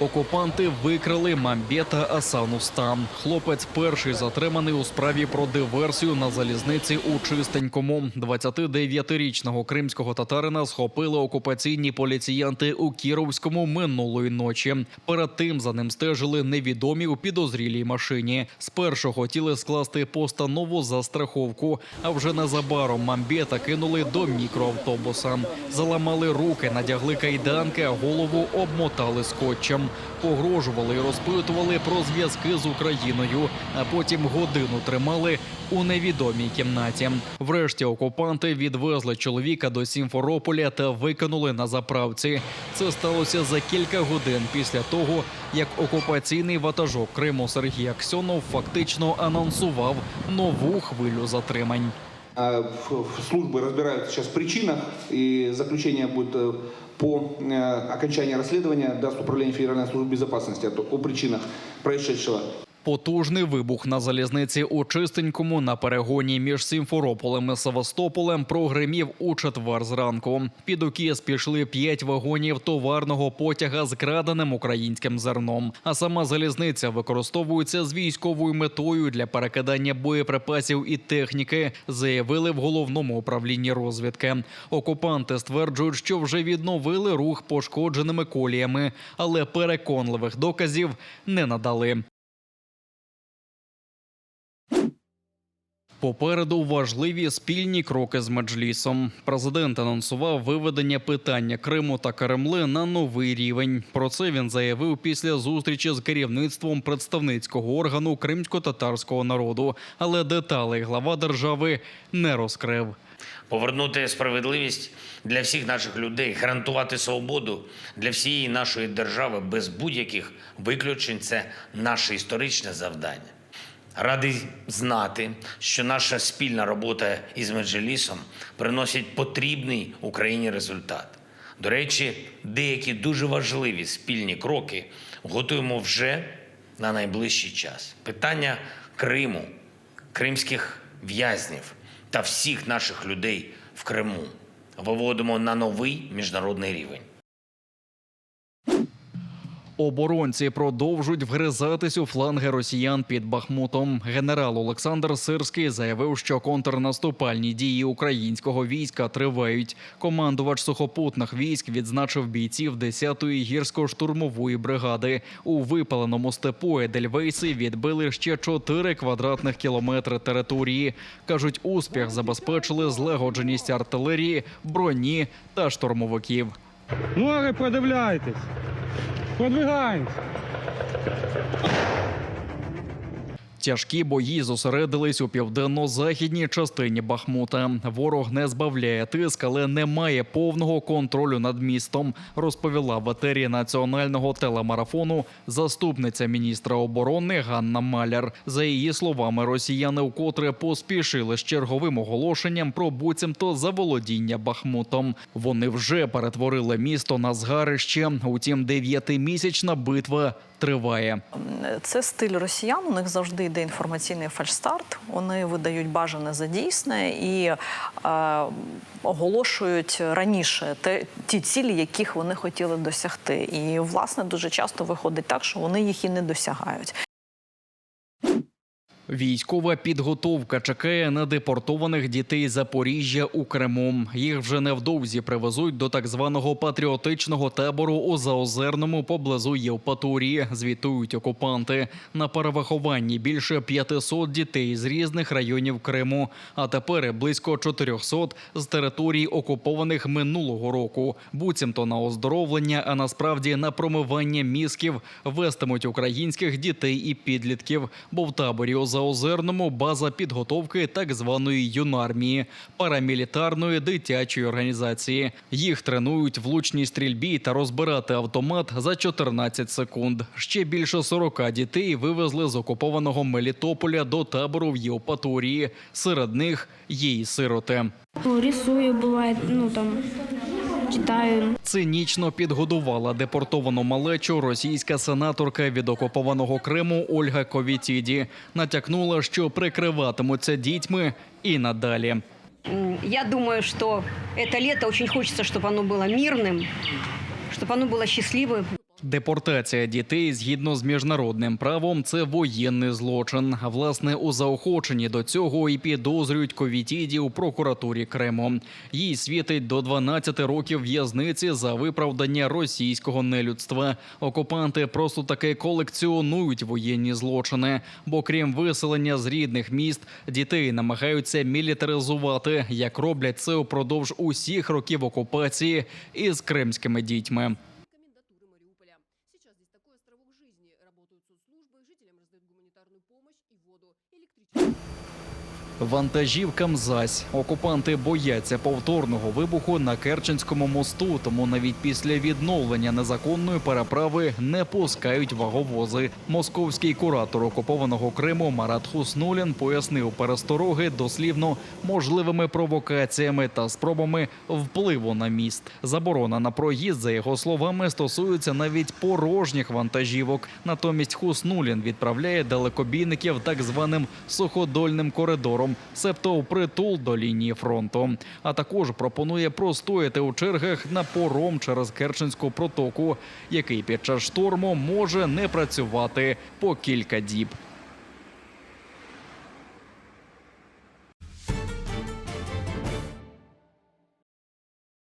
Окупанти викрали Мамбета Асануста. Хлопець перший затриманий у справі про диверсію на залізниці у Чистенькому. 29-річного кримського татарина схопили окупаційні поліціянти у Кіровському минулої ночі. Перед тим за ним стежили невідомі у підозрілій машині. Спершу хотіли скласти постанову за страховку, а вже незабаром Мамбета кинули до мікроавтобуса. Заламали руки, надягли кайданки, а голову обмотали скотчем. Погрожували і розпитували про зв'язки з Україною, а потім годину тримали у невідомій кімнаті. Врешті окупанти відвезли чоловіка до Сімферополя та викинули на заправці. Це сталося за кілька годин після того, як окупаційний ватажок Криму Сергій Аксьонов фактично анонсував нову хвилю затримань. А в- в Службы разбираются сейчас в причинах, и заключение будет э, по э, окончании расследования даст Управление Федеральной службы безопасности о, о причинах происшедшего. Потужний вибух на залізниці у Чистенькому на перегоні між Сімферополем і Севастополем прогримів у четвер зранку. Під укіс пішли п'ять вагонів товарного потяга з краденим українським зерном. А сама залізниця використовується з військовою метою для перекидання боєприпасів і техніки, заявили в головному управлінні розвідки. Окупанти стверджують, що вже відновили рух пошкодженими коліями, але переконливих доказів не надали. Попереду важливі спільні кроки з Меджлісом. Президент анонсував виведення питання Криму та Кремли на новий рівень. Про це він заявив після зустрічі з керівництвом представницького органу кримсько-татарського народу. Але деталей глава держави не розкрив. повернути справедливість для всіх наших людей, гарантувати свободу для всієї нашої держави без будь-яких виключень це наше історичне завдання. Радий знати, що наша спільна робота із Меджелісом приносить потрібний Україні результат. До речі, деякі дуже важливі спільні кроки готуємо вже на найближчий час. Питання Криму, кримських в'язнів та всіх наших людей в Криму виводимо на новий міжнародний рівень. Оборонці продовжують вгризатись у фланги росіян під Бахмутом. Генерал Олександр Сирський заявив, що контрнаступальні дії українського війська тривають. Командувач сухопутних військ відзначив бійців 10-ї гірсько-штурмової бригади. У випаленому степу Едельвейси відбили ще 4 квадратних кілометри території. кажуть, успіх забезпечили злагодженість артилерії, броні та штурмовиків. Ноги Quanto behind? Тяжкі бої зосередились у південно-західній частині Бахмута. Ворог не збавляє тиск, але не має повного контролю над містом. Розповіла в етері національного телемарафону заступниця міністра оборони Ганна Маляр. За її словами, росіяни вкотре поспішили з черговим оголошенням про буцімто заволодіння Бахмутом. Вони вже перетворили місто на згарище. Утім, дев'ятимісячна битва триває. Це стиль росіян. У них завжди йде інформаційний фальшстарт. Вони видають бажане за дійсне і е, оголошують раніше те, ті цілі, яких вони хотіли досягти. І власне дуже часто виходить так, що вони їх і не досягають. Військова підготовка чекає на депортованих дітей Запоріжжя у Криму. Їх вже невдовзі привезуть до так званого патріотичного табору у Заозерному поблизу Євпаторії. Звітують окупанти. На перевихованні більше 500 дітей з різних районів Криму. А тепер близько 400 з територій окупованих минулого року. Буцімто на оздоровлення, а насправді на промивання мізків вестимуть українських дітей і підлітків. Бо в таборі у Заозерному база підготовки так званої юнармії, парамілітарної дитячої організації. Їх тренують влучній стрільбі та розбирати автомат за 14 секунд. Ще більше 40 дітей вивезли з окупованого Мелітополя до табору в Євпаторії. Серед них є й сироти. Ну, рисую, бывает, ну там, читаю. Цинічно підгодувала депортовану малечу російська сенаторка від окупованого Криму Ольга Ковітіді. Натякнула, що прикриватимуться дітьми і надалі. М, Я думаю, что это лето очень хочется, чтобы оно было мирным, чтобы оно было счастливым. Депортація дітей згідно з міжнародним правом це воєнний злочин. Власне, у заохоченні до цього і підозрюють ковітіді у прокуратурі Криму. Їй світить до 12 років в'язниці за виправдання російського нелюдства. Окупанти просто таки колекціонують воєнні злочини. Бо крім виселення з рідних міст, дітей намагаються мілітаризувати, як роблять це упродовж усіх років окупації із кримськими дітьми. Вантажівкам зась окупанти бояться повторного вибуху на Керченському мосту, тому навіть після відновлення незаконної переправи не пускають ваговози. Московський куратор окупованого Криму Марат Хуснулін пояснив перестороги дослівно можливими провокаціями та спробами впливу на міст. Заборона на проїзд, за його словами, стосується навіть порожніх вантажівок. Натомість Хуснулін відправляє далекобійників так званим суходольним коридором, себто притул до лінії фронту. А також пропонує простояти у чергах на пором через Керченську протоку, який під час шторму може не працювати по кілька діб.